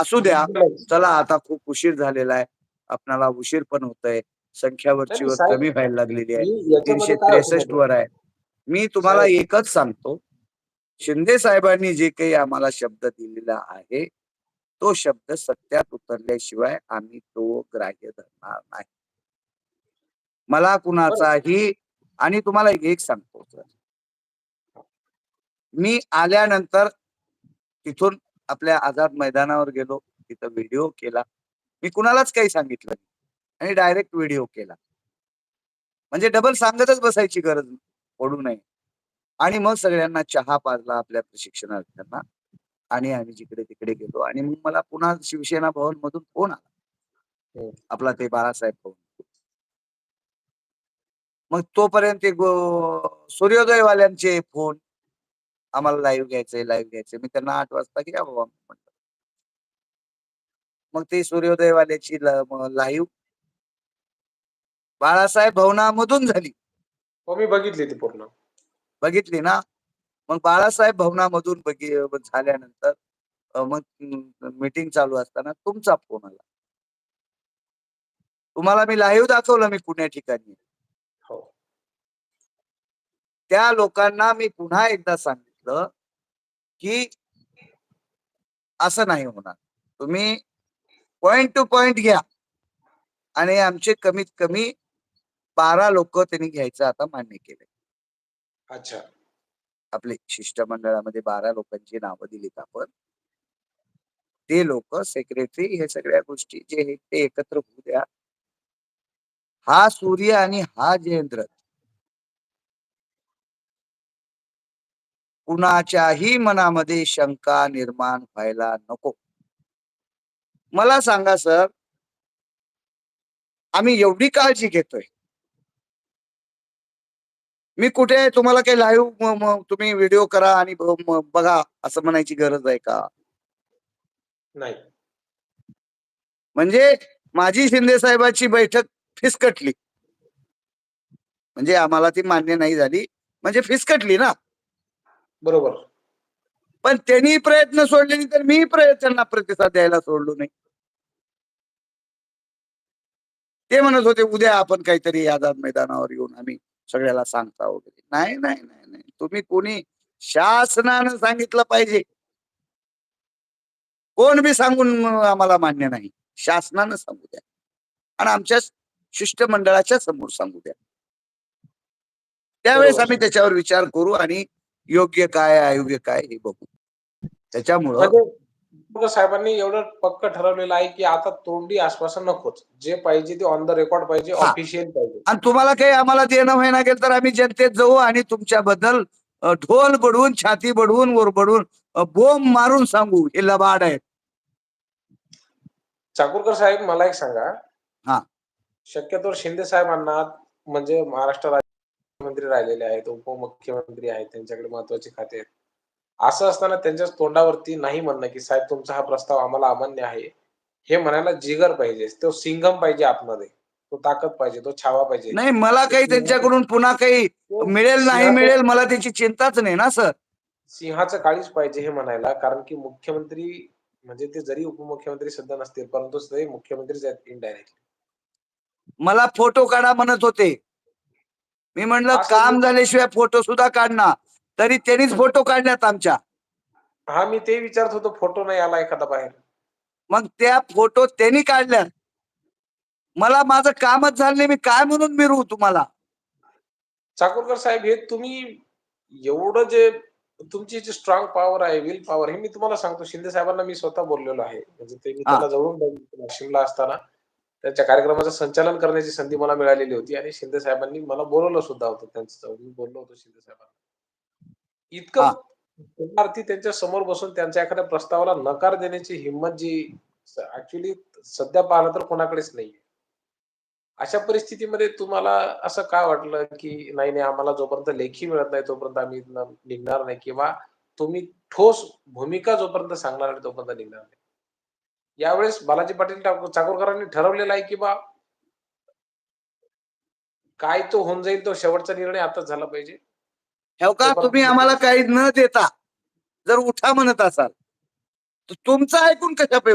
असू द्या. चला आता खूप उशीर झालेला आहे. आपणाला उशीर पण होतोय. संख्या वरची वर साहेब, कमी व्हायला लागलेली आहे. तीनशे त्रेसष्ट? वर आहे. मी तुम्हाला. एकच सांगतो. शिंदे साहेबांनी जे काही आम्हाला शब्द दिलेला आहे तो शब्द सत्यात उतरल्याशिवाय आम्ही तो ग्राह्य धरणार नाही. मला कुणाचाही आणि तुम्हाला एक सांगतो सर. मी आल्यानंतर तिथून आपल्या आझाद मैदानावर गेलो तिथं व्हिडिओ केला. मी कुणालाच काही सांगितलं नाही. आणि डायरेक्ट व्हिडिओ केला. म्हणजे डबल सांगतच बसायची गरज पडू नये. आणि मग सगळ्यांना चहा पाजला आपल्या प्रशिक्षणार्थ्यांना. आणि आम्ही जिकडे तिकडे गेलो. आणि मग मला पुन्हा शिवसेना भवन मधून फोन आला. हम्म. आपला ते बाळासाहेब भवन. मग तोपर्यंत सूर्योदयवाल्यांचे फोन आम्हाला लाईव्ह घ्यायचंय लाईव्ह घ्यायचंय. मी त्यांना आठ वाजता घ्या बाबा म्हटलं मग ते सूर्योदयवाल्याची लाईव्ह बाळासाहेब भवनामधून झाली. हो मी बघितली ती पूर्ण. बघितली ना? मग बाळासाहेब भवनामधून बघि झाल्यानंतर अ, मग मीटिंग चालू असताना तुमचा फोन आला. तुम्हाला मी लाईव्ह दाखवलं मी पुण्या ठिकाणी. हो. त्या लोकांना मी पुन्हा एकदा सांगितलं की असं नाही होणार. तुम्ही पॉइंट टू पॉइंट घ्या. आणि आमचे कमीत कमी बारा लोक त्यांनी घ्यायचं आता मान्य केले अच्छा. आपले शिष्टमंडळामध्ये बारा लोकांची नावं दिलीत आपण. ते लोक सेक्रेटरी हे सगळ्या गोष्टी जे आहेत ते एकत्र होऊ द्या. हा सूर्य आणि हा जयेंद्र. कुणाच्याही मनामध्ये शंका निर्माण व्हायला नको. मला सांगा सर आम्ही एवढी काळजी घेतोय. मी कुठे तुम्हाला काही लाईव्ह तुम्ही व्हिडिओ करा आणि बघा असं म्हणायची गरज आहे का? नाही. म्हणजे माझी शिंदे साहेबाची बैठक फिसकटली. म्हणजे आम्हाला ती मान्य नाही झाली. म्हणजे फिसकटली ना? बरोबर. पण त्यांनी प्रयत्न सोडले नाही तर मी प्रयत्नांना प्रतिसाद द्यायला सोडलो नाही. ते म्हणत होते उद्या आपण काहीतरी आझाद मैदानावर येऊन आम्ही सगळ्याला सांगता वगैरे. नाही नाही नाही नाही. तुम्ही कोणी शासनानं सांगितलं पाहिजे. कोण बी सांगून आम्हाला मान्य नाही. शासनानं सांगू द्या. आणि आमच्या शिष्टमंडळाच्या समोर सांगू द्या. त्यावेळेस. आम्ही त्याच्यावर विचार करू आणि योग्य काय अयोग्य काय हे बघू. त्याच्यामुळं म्हणजे साहेबांनी एवढं पक्क ठरवलेलं आहे की आता तोंडी आश्वासन नकोच. जे पाहिजे ते ऑन द रेकॉर्ड पाहिजे. ऑफिशियल पाहिजे. आणि तुम्हाला काही आम्हाला देणं व्हायला गेलं तर आम्ही जनतेत जाऊ आणि तुमच्याबद्दल ढोल बडवून छाती बडवून वर बडवून बोंब मारून सांगू. हे लबाड आहेत. चाकूरकर साहेब मला एक सांगा. हा. शक्यतो शिंदे साहेबांना म्हणजे महाराष्ट्र राज्यमंत्री राहिलेले आहेत उपमुख्यमंत्री आहेत त्यांच्याकडे महत्त्वाचे खाते आहेत. असं असताना त्यांच्या तोंडावरती नाही म्हणणं की साहेब तुमचा हा प्रस्ताव आम्हाला अमान्य आहे. हे म्हणायला जिगर पाहिजे. तो सिंगम पाहिजे आतमध्ये. तो ताकद पाहिजे तो छावा पाहिजे. नाही मला काही त्यांच्याकडून पुन्हा काही मिळेल नाही मिळेल मला त्याची चिंताच नाही ना सर? सिंहाचं काळीच पाहिजे हे म्हणायला कारण की मुख्यमंत्री म्हणजे ते जरी उपमुख्यमंत्री सध्या नसतील परंतु मुख्यमंत्रीच आहेत इनडायरेक्ट मला फोटो काढा म्हणत होते. मी म्हणलं असं काम मी- झाल्याशिवाय फोटो सुद्धा काढणार. तरी त्यांनीच फोटो काढल्यात आमच्या. हा मी ते विचारत होतो फोटो नाही आला एखादा बाहेर. मग त्या फोटो त्यांनी काढल्यात. मला माझं कामच झालं नाही मी काय म्हणून मिरू तुम्हाला? चाकूरकर साहेब हे तुम्ही एवढं जे तुमची जी स्ट्रॉंग पॉवर आहे विल पॉवर हे मी तुम्हाला सांगतो. शिंदे साहेबांना मी स्वतः बोललेलो आहे. म्हणजे ते मी हा. त्यांना जवळून बघितलं वाशिमला असताना. त्यांच्या कार्यक्रमाचं संचालन करण्याची संधी मला मिळालेली होती आणि शिंदे साहेबांनी मला बोलवलं सुद्धा होतं जवळ मी बोललो होतो शिंदे साहेबांना. इतकं त्यांच्यासमोर बसून त्यांच्या एखाद्या प्रस्तावाला नकार देण्याची हिंमत जी ऍक्च्युली सध्या पाहिलं तर कोणाकडेच नाहीये. अशा परिस्थितीमध्ये तुम्हाला असं काय वाटलं की नाही नाही आम्हाला जोपर्यंत लेखी मिळत नाही तोपर्यंत आम्ही निघणार नाही किंवा तुम्ही ठोस भूमिका जोपर्यंत सांगणार नाही तोपर्यंत निघणार नाही? यावेळेस बालाजी पाटील चाकूरकरांनी ठरवलेला आहे की बा काय तो होऊन जाईल तो शेवटचा निर्णय आताच झाला पाहिजे. हो का? तुम्ही आम्हाला काही न देता जर उठा म्हणत असाल तर तुमचं ऐकून कशा पे